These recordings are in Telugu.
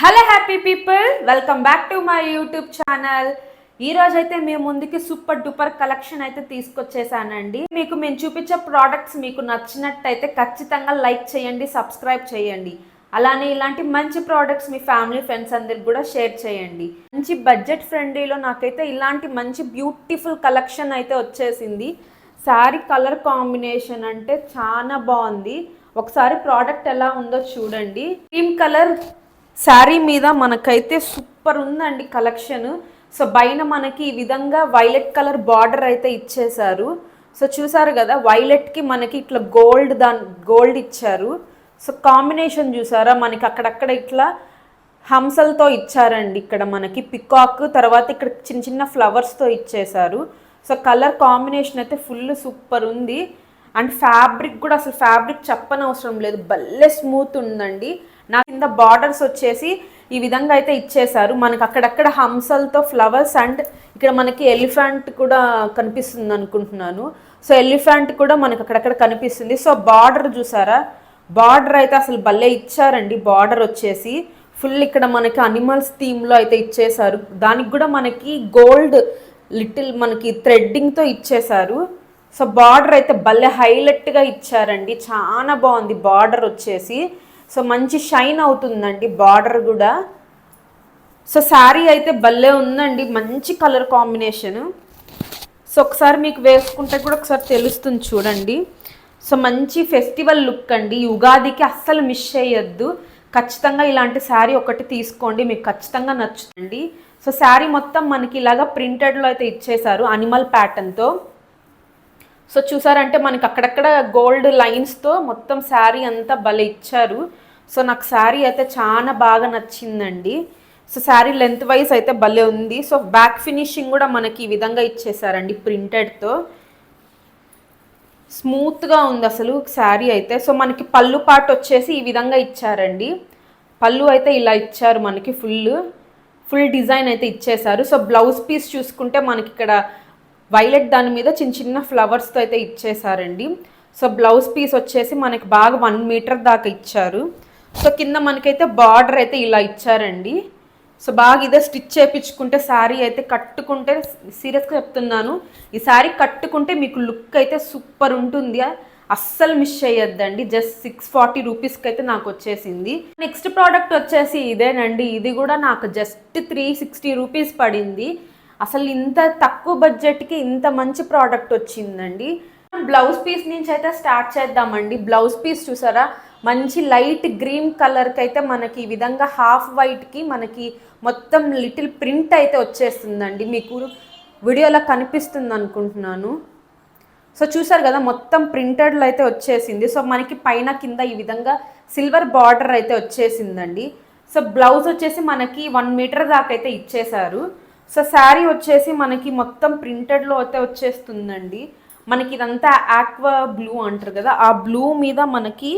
Hello happy people welcome back to my YouTube channel ఈ రోజు అయితే మేము ముందుకి సూపర్ డూపర్ కలెక్షన్ అయితే తీసుకొచ్చేసానండి. మీకు మేము చూపించే ప్రోడక్ట్స్ మీకు నచ్చినట్టయితే ఖచ్చితంగా లైక్ చేయండి సబ్స్క్రైబ్ చేయండి. అలానే ఇలాంటి మంచి ప్రోడక్ట్స్ మీ ఫ్యామిలీ ఫ్రెండ్స్ అందరికి కూడా షేర్ చేయండి. మంచి బడ్జెట్ ఫ్రెండ్లీలో నాకైతే ఇలాంటి మంచి బ్యూటిఫుల్ కలెక్షన్ అయితే వచ్చేసింది. శారీ కలర్ కాంబినేషన్ అంటే చాలా బాగుంది. ఒకసారి ప్రోడక్ట్ ఎలా ఉందో చూడండి. క్రీమ్ కలర్ శారీ మీద మనకైతే సూపర్ ఉందండి కలెక్షన్. సో పైన మనకి ఈ విధంగా వైలెట్ కలర్ బార్డర్ అయితే ఇచ్చేశారు. సో చూసారు కదా వైలెట్కి మనకి ఇట్లా గోల్డ్ దాని గోల్డ్ ఇచ్చారు. సో కాంబినేషన్ చూసారా మనకి అక్కడక్కడ ఇట్లా హంసలతో ఇచ్చారండి. ఇక్కడ మనకి పికాక్ తర్వాత ఇక్కడ చిన్న చిన్న ఫ్లవర్స్తో ఇచ్చేశారు. సో కలర్ కాంబినేషన్ అయితే ఫుల్ సూపర్ ఉంది. అండ్ ఫ్యాబ్రిక్ కూడా అసలు ఫ్యాబ్రిక్ చెప్పనవసరం లేదు. భలే స్మూత్ ఉందండి. నా కింద బార్డర్స్ వచ్చేసి ఈ విధంగా అయితే ఇచ్చేశారు. మనకి అక్కడక్కడ హంసలతో ఫ్లవర్స్ అండ్ ఇక్కడ మనకి ఎలిఫెంట్ కూడా కనిపిస్తుంది అనుకుంటున్నాను. సో ఎలిఫెంట్ కూడా మనకి అక్కడక్కడ కనిపిస్తుంది. సో బార్డర్ చూసారా? బార్డర్ అయితే అసలు భలే ఇచ్చారండి. బార్డర్ వచ్చేసి ఫుల్ ఇక్కడ మనకి అనిమల్స్ థీమ్లో అయితే ఇచ్చేశారు. దానికి కూడా మనకి గోల్డ్ లిటిల్ మనకి థ్రెడ్డింగ్తో ఇచ్చేశారు. సో బార్డర్ అయితే భలే హైలైట్గా ఇచ్చారండి. చాలా బాగుంది. బార్డర్ వచ్చేసి సో మంచి షైన్ అవుతుందండి బార్డర్ కూడా. సో శారీ అయితే భలే ఉందండి మంచి కలర్ కాంబినేషన్. సో ఒకసారి మీకు వేసుకుంటే కూడా ఒకసారి తెలుస్తుంది చూడండి. సో మంచి ఫెస్టివల్ లుక్ అండి ఉగాదికి అస్సలు మిస్ చేయొద్దు. ఖచ్చితంగా ఇలాంటి శారీ ఒకటి తీసుకోండి మీకు ఖచ్చితంగా నచ్చుతుంది సో శారీ మొత్తం మనకి ఇలాగా ప్రింటెడ్లో అయితే ఇచ్చేశారు అనిమల్ ప్యాటర్న్తో సో చూసారంటే మనకి అక్కడక్కడ గోల్డ్ లైన్స్తో మొత్తం శారీ అంతా భలే ఇచ్చారు. సో నాకు శారీ అయితే చాలా బాగా నచ్చిందండి. సో శారీ లెంత్ వైజ్ అయితే భలే ఉంది. సో బ్యాక్ ఫినిషింగ్ కూడా మనకి ఈ విధంగా ఇచ్చేసారండి ప్రింటెడ్తో. స్మూత్గా ఉంది అసలు శారీ అయితే. సో మనకి పళ్ళు పాటు వచ్చేసి ఈ విధంగా ఇచ్చారండి. పళ్ళు అయితే ఇలా ఇచ్చారు మనకి ఫుల్. ఫుల్ డిజైన్ అయితే ఇచ్చేసారు సో బ్లౌజ్ పీస్ చూసుకుంటే మనకి ఇక్కడ వైలెట్ దాని మీద చిన్న చిన్న ఫ్లవర్స్తో అయితే ఇచ్చేసారండి సో బ్లౌజ్ పీస్ వచ్చేసి మనకి బాగా వన్ మీటర్ దాకా ఇచ్చారు. సో కింద మనకైతే బార్డర్ అయితే ఇలా ఇచ్చారండి. సో బాగా ఇదే స్టిచ్ చేయించుకుంటే శారీ అయితే కట్టుకుంటే సీరియస్గా చెప్తున్నాను ఈ శారీ కట్టుకుంటే మీకు లుక్ అయితే సూపర్ ఉంటుంది. అస్సలు మిస్ చేయొద్దండి. జస్ట్ సిక్స్ ఫార్టీ రూపీస్కి అయితే నాకు వచ్చేసింది. నెక్స్ట్ ప్రోడక్ట్ వచ్చేసి ఇదేనండి. ఇది కూడా నాకు జస్ట్ త్రీ సిక్స్టీ రూపీస్ పడింది. అసలు ఇంత తక్కువ బడ్జెట్కి ఇంత మంచి ప్రోడక్ట్ వచ్చిందండి. బ్లౌజ్ పీస్ నుంచి అయితే స్టార్ట్ చేద్దామండి. బ్లౌజ్ పీస్ చూసారా? మంచి లైట్ గ్రీన్ కలర్కి అయితే మనకి ఈ విధంగా హాఫ్ వైట్కి మనకి మొత్తం లిటిల్ ప్రింట్ అయితే వచ్చేస్తుందండి. మీకు వీడియోలో కనిపిస్తుంది అనుకుంటున్నాను. సో చూసారు కదా మొత్తం ప్రింటెడ్లో అయితే వచ్చేసింది. సో మనకి పైన కింద ఈ విధంగా సిల్వర్ బార్డర్ అయితే వచ్చేసిందండి. సో బ్లౌజ్ వచ్చేసి మనకి వన్ మీటర్ దాకా అయితే ఇచ్చేశారు. సో శారీ వచ్చేసి మనకి మొత్తం ప్రింటెడ్లో అయితే వచ్చేస్తుందండి. మనకి ఇదంతా ఆక్వా బ్లూ అంటారు కదా ఆ బ్లూ మీద మనకి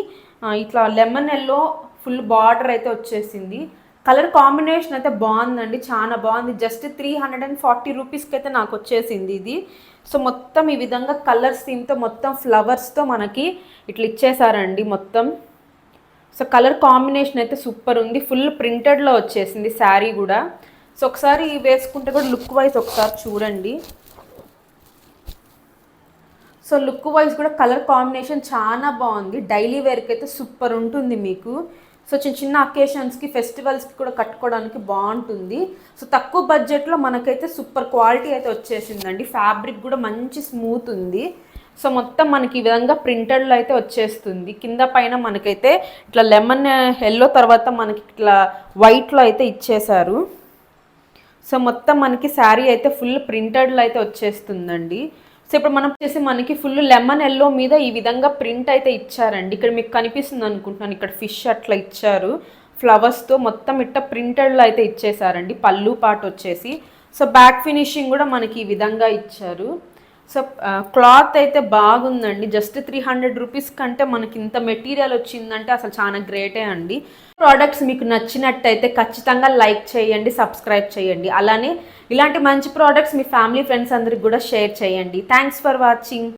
ఇట్లా లెమన్ ఎల్లో ఫుల్ బార్డర్ అయితే వచ్చేసింది. కలర్ కాంబినేషన్ అయితే బాగుందండి చాలా బాగుంది. Just three hundred and forty రూపీస్కి అయితే నాకు వచ్చేసింది ఇది. సో మొత్తం ఈ విధంగా కలర్స్ థీమ్తో మొత్తం ఫ్లవర్స్తో మనకి ఇట్లా ఇచ్చేసారండి మొత్తం. సో కలర్ కాంబినేషన్ అయితే సూపర్ ఉంది. ఫుల్ ప్రింటెడ్లో వచ్చేసింది శారీ కూడా. సో ఒకసారి వేసుకుంటే కూడా లుక్ వైజ్ ఒకసారి చూడండి. సో లుక్ వైజ్ కూడా కలర్ కాంబినేషన్ చాలా బాగుంది. డైలీ వేర్కి అయితే సూపర్ ఉంటుంది మీకు. సో చిన్న చిన్న అకేషన్స్కి ఫెస్టివల్స్కి కూడా కట్టుకోవడానికి బాగుంటుంది. సో తక్కువ బడ్జెట్లో మనకైతే సూపర్ క్వాలిటీ అయితే వచ్చేసిందండి. ఫ్యాబ్రిక్ కూడా మంచి స్మూత్ ఉంది. సో మొత్తం మనకి ఈ విధంగా ప్రింటెడ్లో అయితే వచ్చేస్తుంది. కింద పైన మనకైతే ఇట్లా లెమన్ ఎల్లో తర్వాత మనకి ఇట్లా వైట్లో అయితే ఇచ్చేశారు. సో మొత్తం మనకి శారీ అయితే ఫుల్ ప్రింటెడ్లో అయితే వచ్చేస్తుందండి. సో ఇప్పుడు మనం వచ్చేసి మనకి ఫుల్ లెమన్ ఎల్లో మీద ఈ విధంగా ప్రింట్ అయితే ఇచ్చారండి. ఇక్కడ మీకు కనిపిస్తుంది అనుకుంటున్నాను ఇక్కడ ఫిష్ అట్లా ఇచ్చారు. ఫ్లవర్స్తో మొత్తం ఇట్ట ప్రింటెడ్లో అయితే ఇచ్చేసారండి పళ్ళు పాటు వచ్చేసి. సో బ్యాక్ ఫినిషింగ్ కూడా మనకి ఈ విధంగా ఇచ్చారు. సో క్లాత్ అయితే బాగుందండి. జస్ట్ త్రీ హండ్రెడ్ రూపీస్ కంటే మనకి ఇంత మెటీరియల్ వచ్చిందంటే అసలు చాలా గ్రేటే అండి. ప్రోడక్ట్స్ మీకు నచ్చినట్టయితే ఖచ్చితంగా లైక్ చేయండి సబ్స్క్రైబ్ చేయండి. అలానే ఇలాంటి మంచి ప్రోడక్ట్స్ మీ ఫ్యామిలీ ఫ్రెండ్స్ అందరికి కూడా షేర్ చేయండి. Thanks for watching